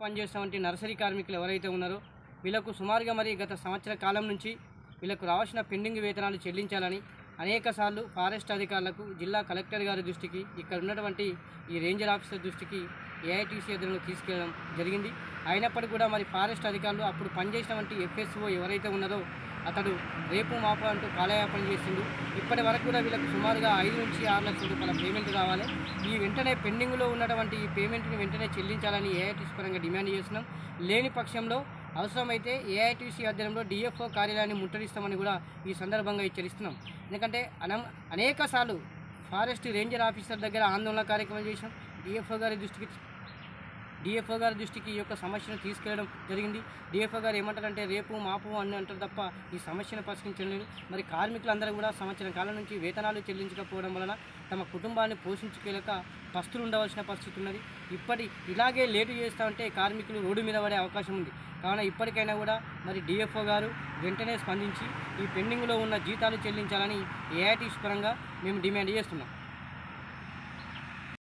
పనిచేస్తున్నటువంటి నర్సరీ కార్మికులు ఎవరైతే ఉన్నారో వీళ్ళకు సుమారుగా మరి గత సంవత్సర కాలం నుంచి వీళ్ళకు రావాల్సిన పెండింగ్ వేతనాలు చెల్లించాలని అనేక సార్లు ఫారెస్ట్ అధికారులకు జిల్లా కలెక్టర్ గారి దృష్టికి ఇక్కడ ఉన్నటువంటి ఈ రేంజర్ ఆఫీసర్ దృష్టికి ఏఐటీసీ అధికారులు తీసుకెళ్ళడం జరిగింది. అయినప్పటికీ కూడా మరి ఫారెస్ట్ అధికారులు అప్పుడు పనిచేసినటువంటి ఎఫ్ఎస్ఓ ఎవరైతే ఉన్నారో అతడు రేపు మాపు అంటూ కాలయాపన చేసిండు. ఇప్పటి వరకు కూడా వీళ్ళకు సుమారుగా ఐదు నుంచి ఆరు లక్షల రూపాయల పేమెంట్ కావాలి. ఈ వెంటనే పెండింగ్లో ఉన్నటువంటి ఈ పేమెంట్ని వెంటనే చెల్లించాలని ఏఐటీసీ పరంగా డిమాండ్ చేస్తున్నాం. లేని పక్షంలో అవసరమైతే ఏఐటీసీ ఆధ్వర్యంలో డిఎఫ్ఓ కార్యాలయాన్ని ముట్టడిస్తామని కూడా ఈ సందర్భంగా హెచ్చరిస్తున్నాం. ఎందుకంటే అనం అనేక సార్లు ఫారెస్ట్ రేంజర్ ఆఫీసర్ దగ్గర ఆందోళన కార్యక్రమం చేశాం. డిఎఫ్ఓ గారి దృష్టికి డిఎఫ్ఓ గారి దృష్టికి ఈ యొక్క సమస్యను తీసుకెళ్ళడం జరిగింది. డిఎఫ్ఓ గారు ఏమంటారంటే రేపు మాపు అని అంటారు తప్ప ఈ సమస్యను పరిష్కరించలేదు మరి కార్మికులందరూ కూడా సంవత్సరం కాలం నుంచి వేతనాలు చెల్లించకపోవడం వలన తమ కుటుంబాన్ని పోషించుకోలేక పస్తులు ఉండవలసిన పరిస్థితి ఉన్నది. ఇప్పటి ఇలాగే లేటు చేస్తా ఉంటే కార్మికులు రోడ్డు మీద పడే అవకాశం ఉంది. కావున ఇప్పటికైనా కూడా మరి డిఎఫ్ఓ గారు వెంటనే స్పందించి ఈ పెండింగ్లో ఉన్న జీతాలు చెల్లించాలని ఏఐటీస్ పరంగా మేము డిమాండ్ చేస్తున్నాం.